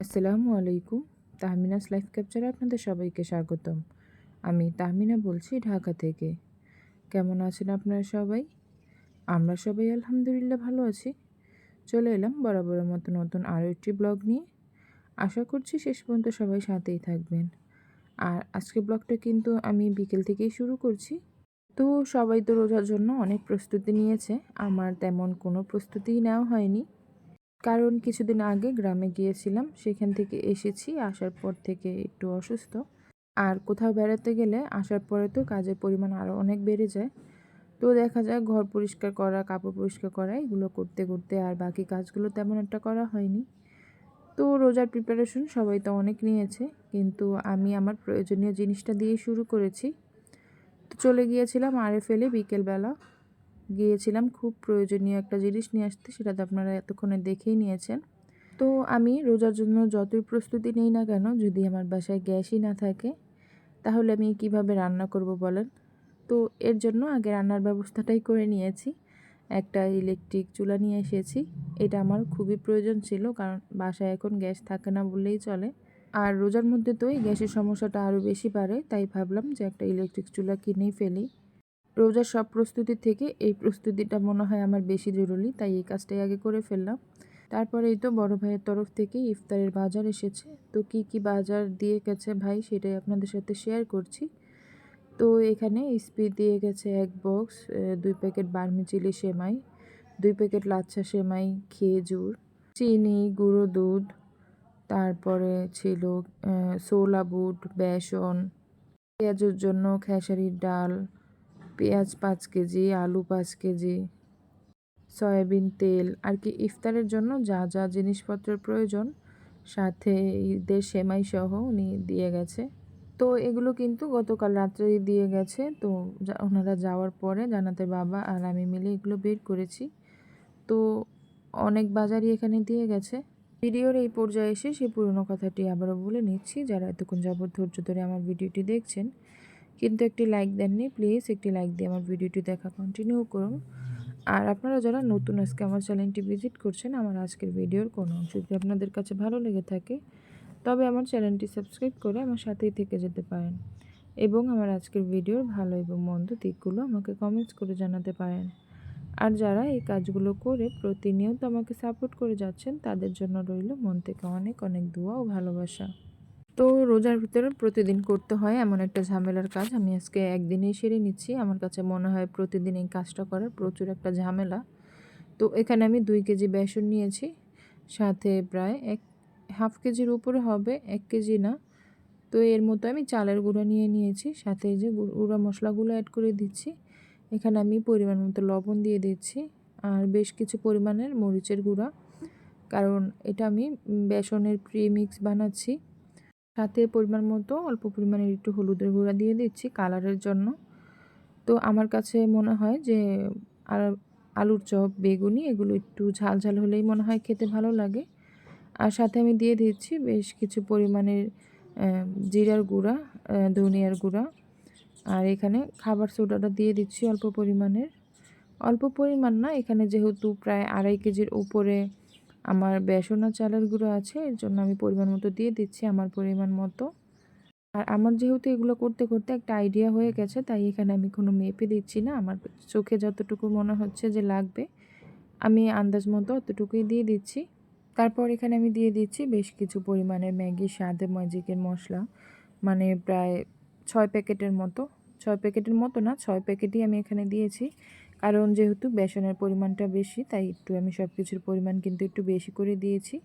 আসসালামু আলাইকুম। তাহমিনাস লাইফ ক্যাপচারে আপনাদের সবাইকে স্বাগতম। আমি তাহমিনা বলছি ঢাকা থেকে। কেমন আছেন আপনারা সবাই? আমরা সবাই আলহামদুলিল্লাহ ভালো আছি। চলে এলাম বরাবরের মতো নতুন আরও একটি ব্লগ নিয়ে। আশা করছি শেষ পর্যন্ত সবাই সাথেই থাকবেন। আর আজকের ব্লগটা কিন্তু আমি বিকেল থেকেই শুরু করছি। তো সবাই তো রোজার জন্য অনেক প্রস্তুতি নিয়েছে। আমার তেমন কোনো প্রস্তুতিই নেওয়া হয়নি। কারণ কিছুদিন আগে গ্রামে গিয়েছিলাম, সেখান থেকে এসেছি, আসার পর থেকে একটু অসুস্থ। আর কোথাও বেড়াতে গেলে আসার পরে তো কাজের পরিমাণ আরও অনেক বেড়ে যায়। তো দেখা যায় ঘর পরিষ্কার করা, কাপড় পরিষ্কার করা, এগুলো করতে করতে আর বাকি কাজগুলো তেমন একটা করা হয়নি। তো রোজার প্রিপারেশন সবাই তো অনেক নিয়েছে, কিন্তু আমি আমার প্রয়োজনীয় জিনিসটা দিয়ে শুরু করেছি। তো চলে গিয়েছিলাম আরে ফেলে বিকেলবেলা। গিয়েছিলাম, খুব প্রয়োজনীয় একটা জিনিস নিয়ে আসতে, সেটা তো আপনারা এতক্ষণে দেখেই নিয়েছেন। তো আমি রোজার জন্য যতই প্রস্তুতি নেই না কেন, যদি আমার বাসায় গ্যাসই না থাকে, তাহলে আমি কীভাবে রান্না করব বলেন? তো এর জন্য আগে রান্নার ব্যবস্থাটাই করে নিয়েছি। একটা ইলেকট্রিক চুলা নিয়ে এসেছি। এটা আমার খুবই প্রয়োজন ছিল, কারণ বাসায় এখন গ্যাস থাকে না বললেই চলে। আর রোজার মধ্যে তো এই গ্যাসের সমস্যাটা আরও বেশি বাড়ে, তাই ভাবলাম যে একটা ইলেকট্রিক চুলা কিনেই ফেলি। রোজার সব প্রস্তুতি থেকে এই প্রস্তুতিটা মনে হয় আমার বেশি জরুরি, তাই এই কাজটাই আগে করে ফেললাম। তারপরে এই তো বড় ভাইয়ের তরফ থেকে ইফতারের বাজার এসেছে। তো কি কি বাজার দিয়ে গেছে ভাই সেটাই আপনাদের সাথে শেয়ার করছি। তো এখানে স্পি দিয়ে গেছে এক বক্স দুই প্যাকেট বার্মি চিলি সেমাই, দুই প্যাকেট লাচ্ছা সেমাই খেজুর চিনি, গুঁড়ো দুধ, তারপরে ছিল সোলা বুট, বেসন, পেঁয়াজের জন্য খেসারির ডাল পেঁয়াজ পাঁচ কেজি, আলু পাঁচ কেজি, সয়াবিন, তেল, আর কি ইফতারের জন্য যা যা জিনিসপত্রের প্রয়োজন সাথে ঈদের সেমাই সহ উনি দিয়ে গেছে। তো এগুলো কিন্তু গতকাল রাত্রেই দিয়ে গেছে। তো ওনারা যাওয়ার পরে জানাতে বাবা আর আমি মিলে এগুলো বের করেছি। তো অনেক বাজারই এখানে দিয়ে গেছে। ভিডিওর এই পর্যায়ে এসে সেই পুরনো কথাটি আবারও বলে নিচ্ছি। যারা এতক্ষণ যাবত ধৈর্য ধরে আমার ভিডিওটি দেখছেন কিন্তু একটি লাইক দেননি প্লিজ একটি লাইক দিয়ে আমার ভিডিওটি দেখা কন্টিনিউ করুন। আর আপনারা যারা নতুন আজকে আমার চ্যানেলটি ভিজিট করছেন, আমার আজকের ভিডিওর কোনো অংশ যদি আপনাদের কাছে ভালো লেগে থাকে, তবে আমার চ্যানেলটি সাবস্ক্রাইব করে আমার সাথেই থেকে যেতে পারেন এবং আমার আজকের ভিডিওর ভালো এবং মন্দ দিকগুলো আমাকে কমেন্টস করে জানাতে পারেন। আর যারা এই কাজগুলো করে প্রতিনিয়ত আমাকে সাপোর্ট করে যাচ্ছেন, তাদের জন্য রইল মন থেকে অনেক অনেক দোয়া ও ভালোবাসা। তো রোজার ভিতরে প্রতিদিন করতে হয় এমন একটা ঝামেলার কাজ। আমি আজকে একদিনেই সেরে নিচ্ছি। আমার কাছে মনে হয় প্রতিদিন এই কাজটা করার প্রচুর একটা ঝামেলা। তো এখানে আমি দুই কেজি বেসন নিয়েছি। সাথে প্রায় এক, হাফ কেজির উপরে হবে, এক কেজি না। তো এর মতো আমি চালের গুঁড়া নিয়ে নিয়েছি। সাথে যে গুঁড়া মশলাগুলো অ্যাড করে দিচ্ছি। এখানে আমি পরিমাণ মতো লবণ দিয়ে দিচ্ছি। আর বেশ কিছু পরিমাণের মরিচের গুঁড়া। কারণ এটা আমি বেসনের প্রিমিক্স বানাচ্ছি। সাথে পরিমাণ মতো, অল্প পরিমাণের একটু হলুদের গুঁড়া দিয়ে দিচ্ছি কালারের জন্য। তো আমার কাছে মনে হয় যে, আর আলুর চপ, বেগুনি এগুলো একটু ঝাল ঝাল হলেই মনে হয় খেতে ভালো লাগে। আর সাথে আমি দিয়ে দিচ্ছি বেশ কিছু পরিমাণের জিরার গুঁড়া ধনিয়ার গুঁড়া। আর এখানে খাবার সোডাটা দিয়ে দিচ্ছি অল্প পরিমাণের। অল্প পরিমাণ না, এখানে যেহেতু প্রায় আড়াই কেজির উপরে আমার বেসন আর চালের গুঁড়ো আছে, এর জন্য আমি পরিমাণ মতো দিয়ে দিচ্ছি আমার পরিমাণ মতো। আর আমার যেহেতু এগুলো করতে করতে একটা আইডিয়া হয়ে গেছে, তাই এখানে আমি কোনো মেপে দিচ্ছি না। আমার চোখে যতটুকু মনে হচ্ছে যে লাগবে, আমি আন্দাজ মতো অতটুকুই দিয়ে দিচ্ছি। তারপর এখানে আমি দিয়ে দিচ্ছি বেশ কিছু পরিমাণের ম্যাগি, স্বাদে ম্যাজিকের মশলা মানে প্রায় ছয় প্যাকেটের মতো। ছয় প্যাকেটের মতো না, ছয় প্যাকেটই আমি এখানে দিয়েছি। কারণ যেহেতু বেসনের পরিমাণটা বেশি, তাই একটু আমি সব কিছুর পরিমাণ কিন্তু একটু বেশি করে দিয়েছি।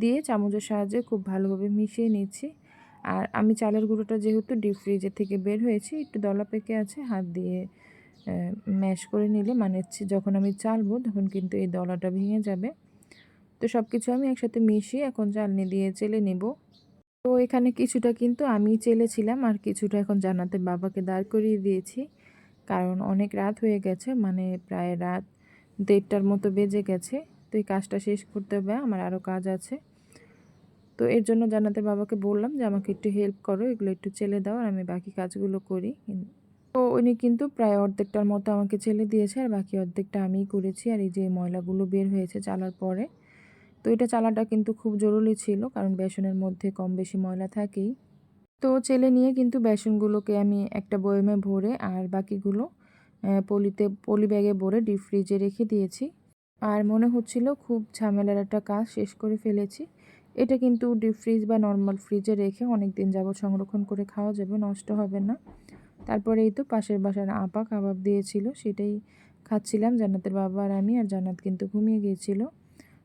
দিয়ে চামচের সাহায্যে খুব ভালোভাবে মিশিয়ে নিচ্ছি। আর আমি চালের গুঁড়োটা যেহেতু ডিপ ফ্রিজের থেকে বের হয়েছি, একটু দলা পেকে আছে, হাত দিয়ে ম্যাশ করে নিলে মানে যখন আমি চালবো তখন কিন্তু এই দলাটা ভেঙে যাবে। তো সব কিছু আমি একসাথে মিশিয়ে এখন চালনি দিয়ে চেলে নেব। তো এখানে কিছুটা কিন্তু আমি চেলেছিলাম আর কিছুটা এখন জানাতে বাবাকে দাঁড় করিয়ে দিয়েছি। কারণ অনেক রাত হয়ে গেছে মানে প্রায় রাত দেড়টার মতো বেজে গেছে। তো এই কাজটা শেষ করতে হবে, আমার আরও কাজ আছে। তো এর জন্য জানাতে বাবাকে বললাম যে, আমাকে একটু হেল্প করো, এগুলো একটু চেলে দাও আর আমি বাকি কাজগুলো করি। তো উনি কিন্তু প্রায় অর্ধেকটার মতো আমাকে চেলে দিয়েছে আর বাকি অর্ধেকটা আমিই করেছি আর এই যে ময়লাগুলো বের হয়েছে চালার পরে। তো এটা চালাটা কিন্তু খুব জরুরি ছিল, কারণ বেসনের মধ্যে কম বেশি ময়লা থাকেই। তো চেলে নিয়ে কিন্তু বেসনগুলোকে আমি একটা বয়মে ভরে আর বাকিগুলো পলিতে, পলি ব্যাগে ভরে ডিপ ফ্রিজে রেখে দিয়েছি। আর মনে হচ্ছিল খুব ঝামেলার একটা কাজ শেষ করে ফেলেছি। এটা কিন্তু ডিপ ফ্রিজ বা নর্মাল ফ্রিজে রেখে অনেক দিন যাবত সংরক্ষণ করে খাওয়া যাবে, নষ্ট হবে না। তারপরে এই তো পাশের বাসার আপা কাবাব দিয়েছিল, সেটাই খাচ্ছিলাম। জান্নাতের বাবা আর আমি আর জান্নাত কিন্তু ঘুমিয়ে গিয়েছিল।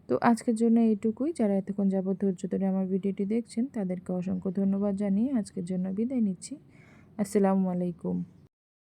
তো আজকের জন্য এইটুকুই। যারা এতক্ষণ যাবৎ ধৈর্য ধরে আমার ভিডিওটি দেখছেন, তাদেরকে অসংখ্য ধন্যবাদ জানিয়ে আজকের জন্য বিদায় নিচ্ছি। আসসালামু আলাইকুম।